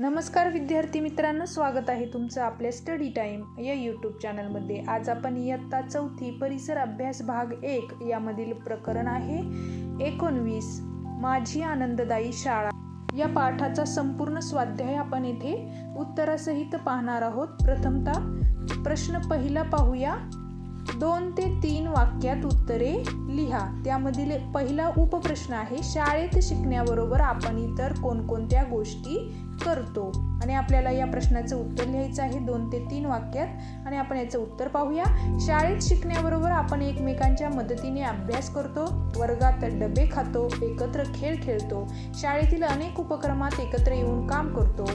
नमस्कार विद्यार्थी मित्रांनो स्वागत आहे तुमचं आपल्या स्टडी टाईम या यूट्यूब चॅनलमध्ये आज आपण इयत्ता चौथी परिसर अभ्यास भाग एक यामधील प्रकरण आहे. एकोणवीस माझी आनंददायी शाळा. या पाठाचा संपूर्ण स्वाध्याय आपण येथे उत्तरासहित पाहणार आहोत. प्रथमतः प्रश्न पहिला पाहूया. दोन ते तीन वाक्यात उत्तरे लिहा. त्यामधील पहिला उपप्रश्न आहे शाळेत शिकण्याबरोबर आपण इतर कोणकोणत्या गोष्टी करतो? आणि आपल्याला या प्रश्नाचं उत्तर लिहायचं आहे दोन ते तीन वाक्यात. आणि आपण याचं उत्तर पाहूया. शाळेत शिकण्याबरोबर आपण एकमेकांच्या मदतीने अभ्यास करतो वर्गात डबे खातो एकत्र खेळ खेळतो शाळेतील अनेक उपक्रमात एकत्र येऊन काम करतो.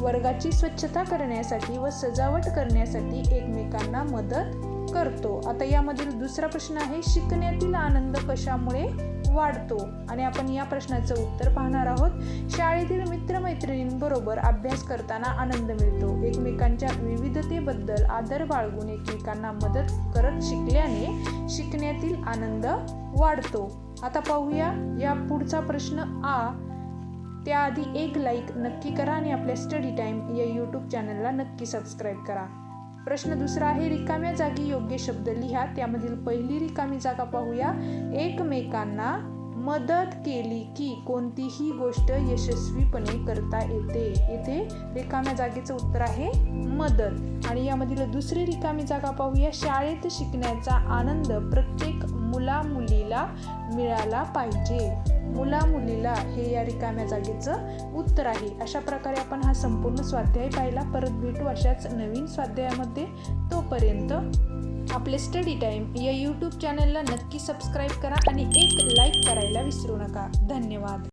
वर्गाची स्वच्छता करण्यासाठी व सजावट करण्यासाठी एकमेकांना मदत करतो. आता यामधील दुसरा प्रश्न आहे शिकण्यातील आनंद कशामुळे वाढतो? आणि आपण या प्रश्नाचं उत्तर पाहणार आहोत. शाळेतील मित्रमैत्रिणींबरोबर अभ्यास करताना आनंद मिळतो. एकमेकांच्या विविधतेबद्दल आदर बाळगून एकमेकांना मदत करत शिकल्याने शिकण्यातील आनंद वाढतो. आता पाहूया या पुढचा प्रश्न आ. त्याआधी एक लाईक नक्की करा आणि आपल्या स्टडी टाईम या यूट्यूब चॅनलला नक्की सबस्क्राईब करा. प्रश्न दुसरा आहे रिकाम्या जागी योग्य शब्द लिहा. त्यामधील पहिली रिकामी जागा पाहूया. एकमेकांना मदत केली की कोणतीही गोष्ट यशस्वीपणे करता येते. येथे रिकाम्या जागेचं उत्तर आहे मदत. आणि यामधील दुसरी रिकामी जागा पाहूया. शाळेत शिकण्याचा आनंद प्रत्येक मुला मुलीला मिळाला पाहिजे. मुला मुलीला हे या रिकाम्या जागेचं उत्तर आहे. अशा प्रकारे आपण हा संपूर्ण स्वाध्याय पाहिला. परत भेटू अशाच नवीन स्वाध्यायामध्ये. तोपर्यंत आपले स्टडी टाईम या यूट्यूब चॅनलला नक्की सबस्क्राईब करा आणि एक लाईक करायला विसरू नका. धन्यवाद.